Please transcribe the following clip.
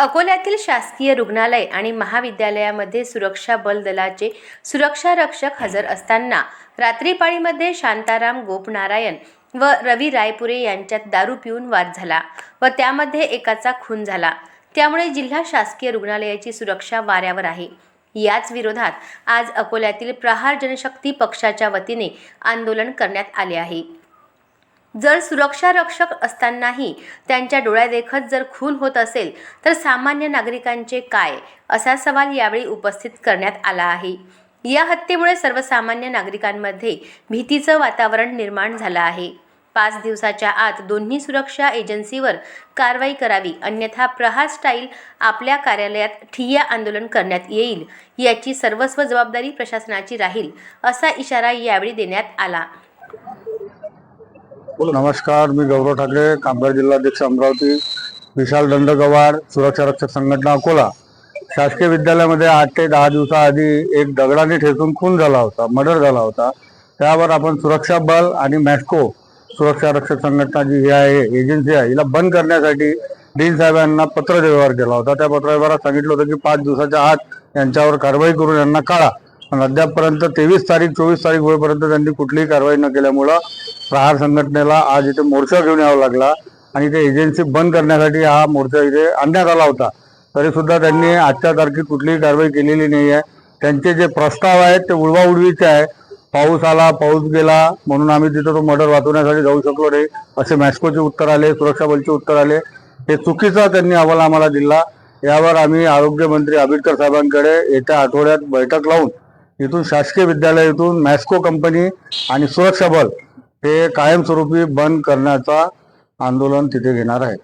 अकोल्यातील शासकीय रुग्णालय आणि महाविद्यालयामध्ये सुरक्षा बल दलाचे सुरक्षा रक्षक हजर असताना रात्रीपाळीमध्ये शांताराम गोपनारायण व रवी रायपुरे यांच्यात दारू पिऊन वाद झाला व त्यामध्ये एकाचा खून झाला. त्यामुळे जिल्हा शासकीय रुग्णालयाची सुरक्षा वाऱ्यावर आहे. याच विरोधात आज अकोल्यातील प्रहार जनशक्ती पक्षाच्या वतीने आंदोलन करण्यात आले आहे. जर सुरक्षा रक्षक असतानाही त्यांच्या डोळ्यादेखत जर खून होत असेल तर सामान्य नागरिकांचे काय? असा सवाल यावेळी उपस्थित करण्यात आला आहे. या हत्येमुळे सर्वसामान्य नागरिकांमध्ये भीतीचं वातावरण निर्माण झालं आहे. पाच दिवसाच्या आत दोन्ही सुरक्षा एजन्सीवर कारवाई करावी अन्यथा प्रहार स्टाईल आपल्या कार्यालयात ठिय्या आंदोलन करण्यात येईल याची सर्वस्व जबाबदारी प्रशासनाची राहील असा इशारा यावेळी देण्यात आला. नमस्कार मी गौरव ठाकरे कामगार जिल्हाध्यक्ष अमरावती विशाल दंडगवार सुरक्षा रक्षक संघटना अकोला. शासकीय विद्यालयामध्ये आठ ते दहा दिवसाआधी एक दगडाने ठेचून खून झाला होता मर्डर झाला होता. त्यावर आपण सुरक्षा बल आणि मॅस्को सुरक्षा रक्षक संघटना जी ही आहे एजन्सी आहे हिला बंद करण्यासाठी डीन साहेबांना पत्र व्यवहार केला होता. त्या पत्रव्यवहारात सांगितलं होतं की पाच दिवसाच्या आत यांच्यावर कारवाई करून यांना काढा. पण अद्यापपर्यंत तेवीस तारीख चोवीस तारीख होईपर्यंत त्यांनी कुठलीही कारवाई न केल्यामुळं प्रहार संघटनेला आज इथे मोर्चा घेऊन यावा लागला आणि ते एजन्सी बंद करण्यासाठी हा मोर्चा इथे आणण्यात आला होता. तरीसुद्धा त्यांनी आजच्या तारखेत कुठलीही कारवाई केलेली नाही आहे त्यांचे जे प्रस्ताव आहेत ते उडवाउडवीचे आहे. पाऊस आला पाऊस गेला म्हणून आम्ही तिथं तो मर्डर वाचवण्यासाठी जाऊ शकलो नाही. असे मॅस्कोचे उत्तर आले सुरक्षा बलचे उत्तर आले. हे चुकीचा त्यांनी अहवाल आम्हाला दिला. यावर आम्ही आरोग्यमंत्री आंबेडकर साहेबांकडे येत्या आठवड्यात बैठक लावून इथून शासकीय विद्यालयातून मॅस्को कंपनी आणि सुरक्षा बल हे कायमस्वरूपी बंद करण्याचा आंदोलन तिथे घेणार आहे